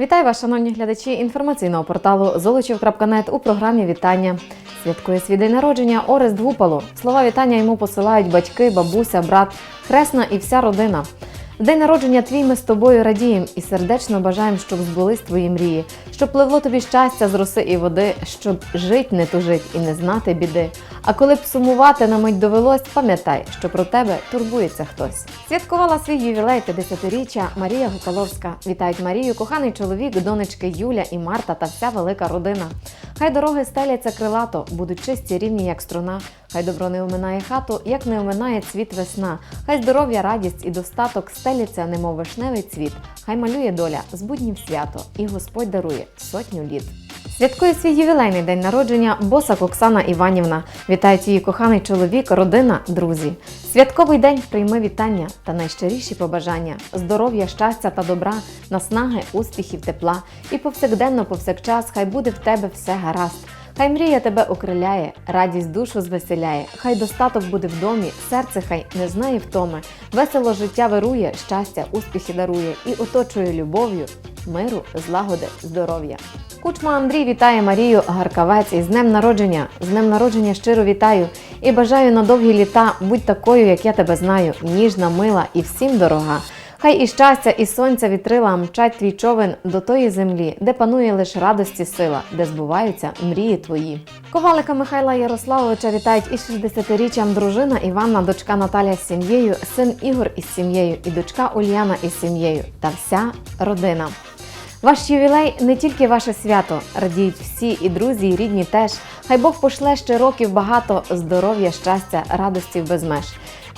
Вітаю вас, шановні глядачі інформаційного порталу Золочів.нет у програмі Вітання. Святкує свій день народження Орест Гупало. Слова вітання йому посилають батьки, бабуся, брат, хресна і вся родина. В день народження твій ми з тобою радіємо і сердечно бажаємо, щоб збулись твої мрії, щоб пливло тобі щастя з роси і води, щоб жить не тужить і не знати біди. А коли б сумувати на мить довелось, пам'ятай, що про тебе турбується хтось. Святкувала свій ювілей 50-річчя Марія Гукаловська. Вітають Марію, коханий чоловік, донечки Юля і Марта та вся велика родина. Хай дороги стеляться крилато, будуть чисті, рівні, як струна. Хай добро не оминає хату, як не оминає цвіт весна. Хай здоров'я, радість і достаток стеляться, немов вишневий цвіт. Хай малює доля з буднім свято, і Господь дарує сотню літ. Святкує свій ювілейний день народження босак Оксана Іванівна. Вітають її коханий чоловік, родина, друзі. Святковий день прийми вітання та найщиріші побажання, здоров'я, щастя та добра, наснаги, успіхів, тепла. І повсякденно, повсякчас, хай буде в тебе все гаразд. Хай мрія тебе окриляє, радість душу звеселяє, хай достаток буде в домі, серце хай не знає втоми, весело життя вирує, щастя, успіхи дарує і оточує любов'ю, миру, злагоди, здоров'я. Кучма Андрій вітає Марію Гаркавець із днем народження. З днем народження щиро вітаю і бажаю на довгі літа будь такою, як я тебе знаю, ніжна, мила і всім дорога. Хай і щастя, і сонця вітрила мчать твій човен до тої землі, де панує лише радості сила, де збуваються мрії твої. Ковалика Михайла Ярославовича вітають із 60-річчям дружина Іванна, дочка Наталя з сім'єю, син Ігор із сім'єю і дочка Ульяна із сім'єю та вся родина. Ваш ювілей не тільки ваше свято, радіють всі і друзі, і рідні теж. Хай Бог пошле ще років багато здоров'я, щастя, радостів без меж.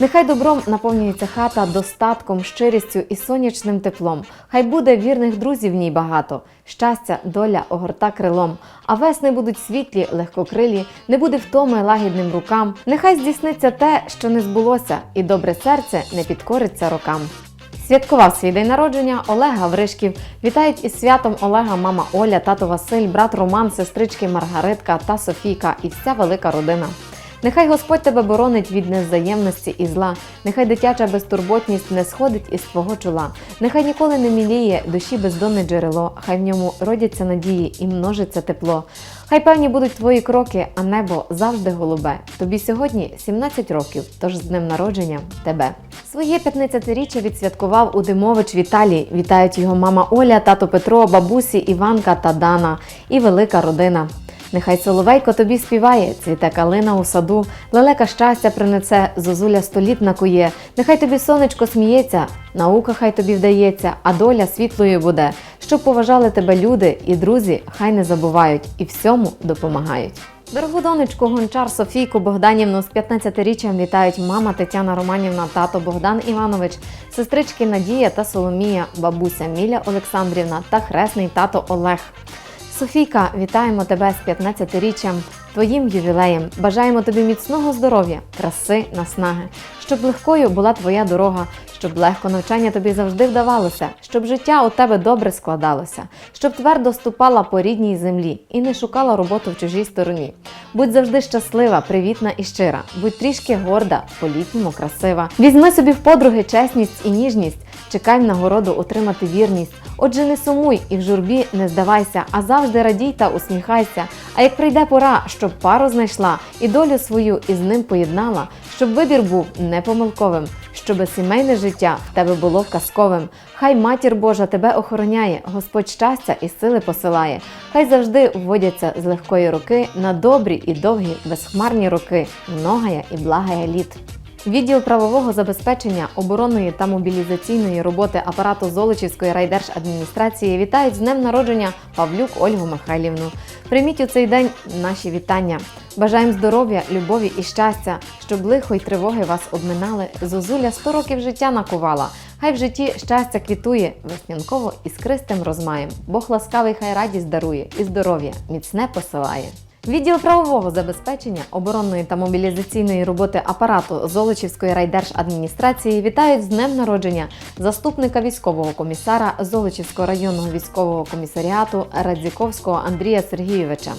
Нехай добром наповнюється хата достатком, щирістю і сонячним теплом. Хай буде вірних друзів в ній багато. Щастя, доля огорта крилом. А весни будуть світлі, легкокрилі, не буде втоми лагідним рукам. Нехай здійсниться те, що не збулося, і добре серце не підкориться рокам. Святкував свій день народження Олег Гавришків. Вітають із святом Олега, мама Оля, тато Василь, брат Роман, сестрички Маргаритка та Софійка і вся велика родина. Нехай Господь тебе боронить від невзаємності і зла, нехай дитяча безтурботність не сходить із твого чола, нехай ніколи не міліє душі бездонне джерело, хай в ньому родяться надії і множиться тепло. Хай певні будуть твої кроки, а небо завжди голубе. Тобі сьогодні 17 років, тож з днем народження тебе. Своє 15-річчя відсвяткував Удимович Віталій. Вітають його мама Оля, тато Петро, бабусі Іванка та Дана і велика родина. Нехай соловейко тобі співає, цвіте калина у саду, лелека щастя принесе, зозуля століт накує. Нехай тобі сонечко сміється, наука хай тобі вдається, а доля світлою буде. Щоб поважали тебе люди і друзі, хай не забувають і всьому допомагають. Дорогу донечку Гончар Софійку Богданівну з 15-річчям вітають мама Тетяна Романівна, тато Богдан Іванович, сестрички Надія та Соломія, бабуся Міля Олександрівна та хресний тато Олег. Софійка, вітаємо тебе з 15-річчям, твоїм ювілеєм. Бажаємо тобі міцного здоров'я, краси, наснаги, щоб легкою була твоя дорога, щоб легко навчання тобі завжди вдавалося, щоб життя у тебе добре складалося, щоб твердо ступала по рідній землі і не шукала роботу в чужій стороні. Будь завжди щаслива, привітна і щира, будь трішки горда, по-літньому красива. Візьми собі в подруги чесність і ніжність, чекай нагороду отримати вірність. Отже, не сумуй і в журбі не здавайся, а завжди радій та усміхайся. А як прийде пора, щоб пару знайшла і долю свою із ним поєднала, щоб вибір був непомилковим, щоби сімейне життя в тебе було казковим. Хай матір Божа тебе охороняє, Господь щастя і сили посилає. Хай завжди вводяться з легкої руки на добрі і довгі безхмарні роки, многая і благая літ. Відділ правового забезпечення, оборонної та мобілізаційної роботи апарату Золочівської райдержадміністрації вітають з днем народження Павлюк Ольгу Михайлівну. Прийміть у цей день наші вітання. Бажаємо здоров'я, любові і щастя, щоб лихо й тривоги вас обминали. Зозуля 100 років життя накувала. Хай в житті щастя квітує, веснянково і скристим розмаєм. Бог ласкавий хай радість дарує і здоров'я міцне посилає. Відділ правового забезпечення, оборонної та мобілізаційної роботи апарату Золочівської райдержадміністрації вітають з днем народження заступника військового комісара Золочівського районного військового комісаріату Радзіковського Андрія Сергійовича.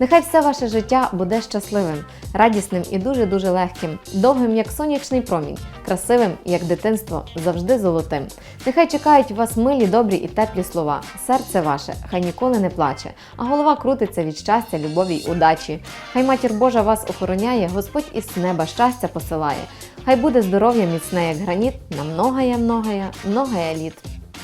Нехай все ваше життя буде щасливим, радісним і дуже-дуже легким, довгим, як сонячний промінь, красивим, як дитинство, завжди золотим. Нехай чекають вас милі, добрі і теплі слова. Серце ваше хай ніколи не плаче, а голова крутиться від щастя, любові й удачі. Хай матір Божа вас охороняє, Господь із неба щастя посилає. Хай буде здоров'я міцне, як граніт, на многая, многая, многая літ.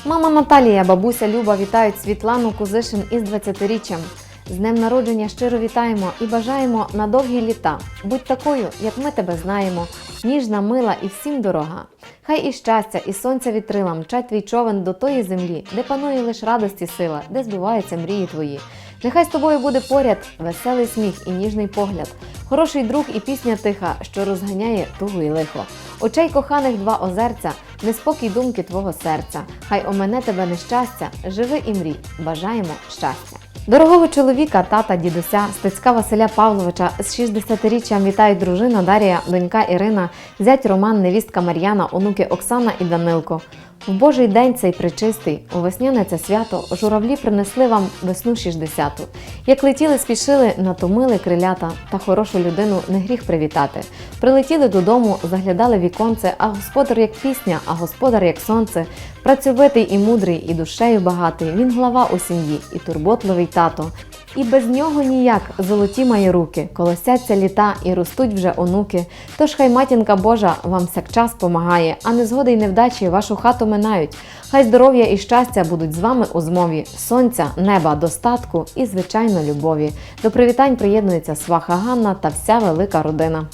Мама Наталія, бабуся Люба вітають Світлану Кузишин із 20-річчям. З днем народження щиро вітаємо і бажаємо на довгі літа. Будь такою, як ми тебе знаємо, ніжна, мила і всім дорога. Хай і щастя, і сонця вітрила мчать твій човен до тої землі, де панує лиш радості сила, де збуваються мрії твої. Нехай з тобою буде поряд веселий сміх і ніжний погляд, хороший друг і пісня тиха, що розганяє тугу і лихо. Очей коханих два озерця, неспокій думки твого серця. Хай омене тебе нещастя, живи і мрій, бажаємо щастя. Дорогого чоловіка, тата, дідуся, стецька Василя Павловича з 60-річчям вітають дружина Дарія, донька Ірина, зять Роман, невістка Мар'яна, онуки Оксана і Данилко. В Божий день цей причистий, у весняне це свято, журавлі принесли вам весну 60-ту. Як летіли, спішили, натомили крилята, та хорошу людину не гріх привітати. Прилетіли додому, заглядали віконце, а господар як пісня, а господар як сонце. Працьовитий і мудрий, і душею багатий. Він глава у сім'ї, і турботливий тато. І без нього ніяк золоті має руки, колосяться літа і ростуть вже онуки. Тож хай матінка Божа вам всякчас помагає, а незгоди й невдачі вашу хату минають. Хай здоров'я і щастя будуть з вами у змові, сонця, неба, достатку і, звичайно, любові. До привітань приєднується сваха Ганна та вся велика родина.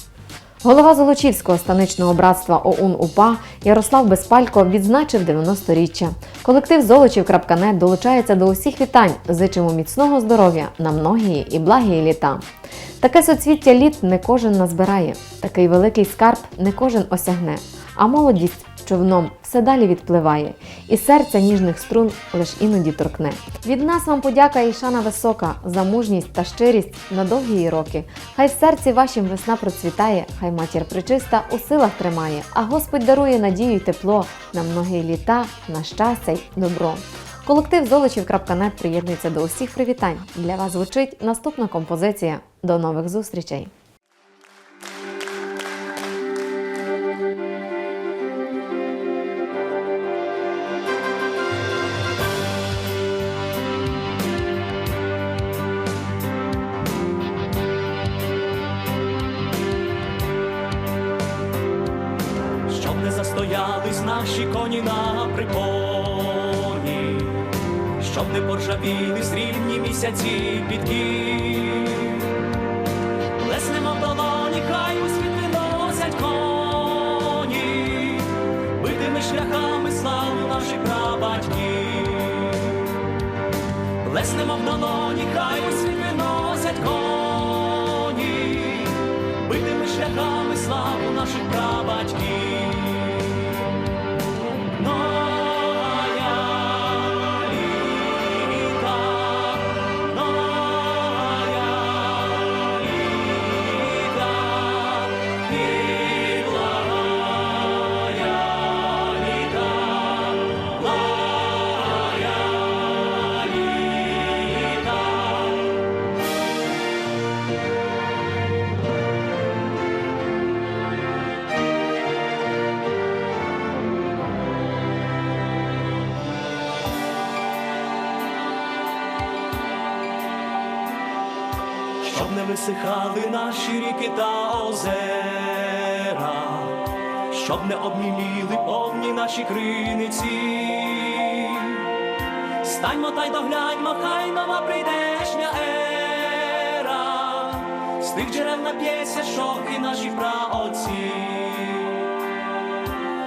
Голова Золочівського станичного братства ОУН УПА Ярослав Безпалько відзначив 90-річчя. Колектив Золочів.нет долучається до усіх вітань. Зичимо міцного здоров'я на многії і благії літа. Таке соцвіття літ не кожен назбирає, такий великий скарб не кожен осягне, а молодість човном все далі відпливає, і серця ніжних струн лиш іноді торкне. Від нас вам подяка і шана висока за мужність та щирість на довгі роки. Хай в серці вашім весна процвітає, хай матір причиста у силах тримає, а Господь дарує надію й тепло на многі літа, на щастя й добро. Колектив Золочів.нет приєднується до усіх привітань. Для вас звучить наступна композиція. До нових зустрічей! Наші коні на приконі, щоб не поржавіли срібні місяці підки. Леснемо в долоні, хай у світ виносять коні, битими шляхами славу наших прабатьків. Леснемо в долоні, хай у світ виносять коні, битими шляхами славу наших прабатьків. Висихали наші ріки та озера, щоб не обміліли повні наші криниці. Станьмо та й догляньмо, хай нова прийдешня ера, з тих джерел нап'ється, що і наші праотці.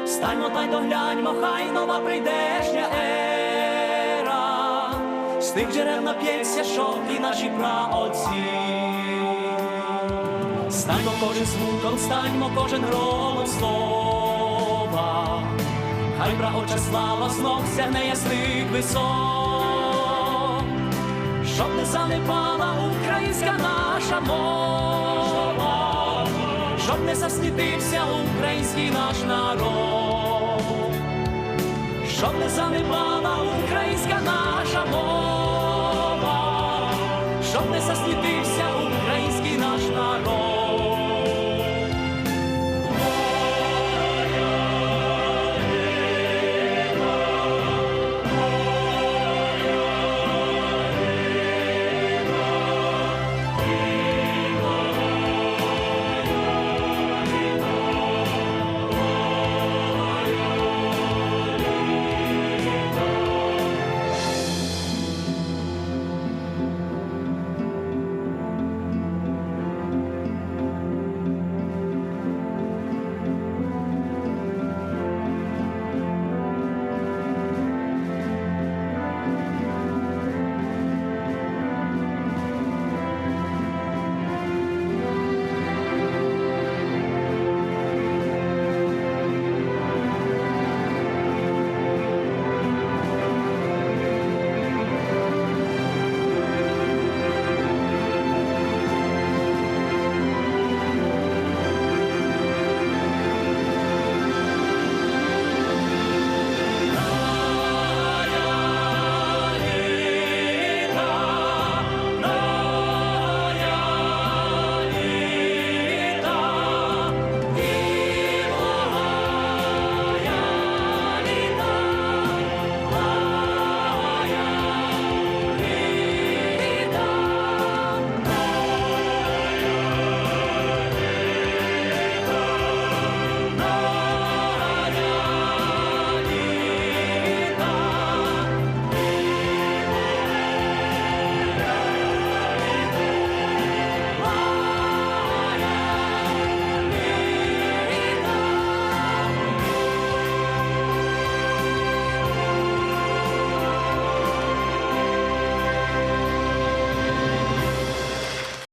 Станьмо та й догляньмо, хай нова прийдешня ера, з тих джерел нап'ється, що і наші праотці. Станьмо кожен звуком, станьмо кожен громом слова, хай праотча слава знов сягне ясних висот, щоб не занепала українська наша мова, щоб не заснітився український наш народ, щоб не занепала українська наша мова, щоб не заснітився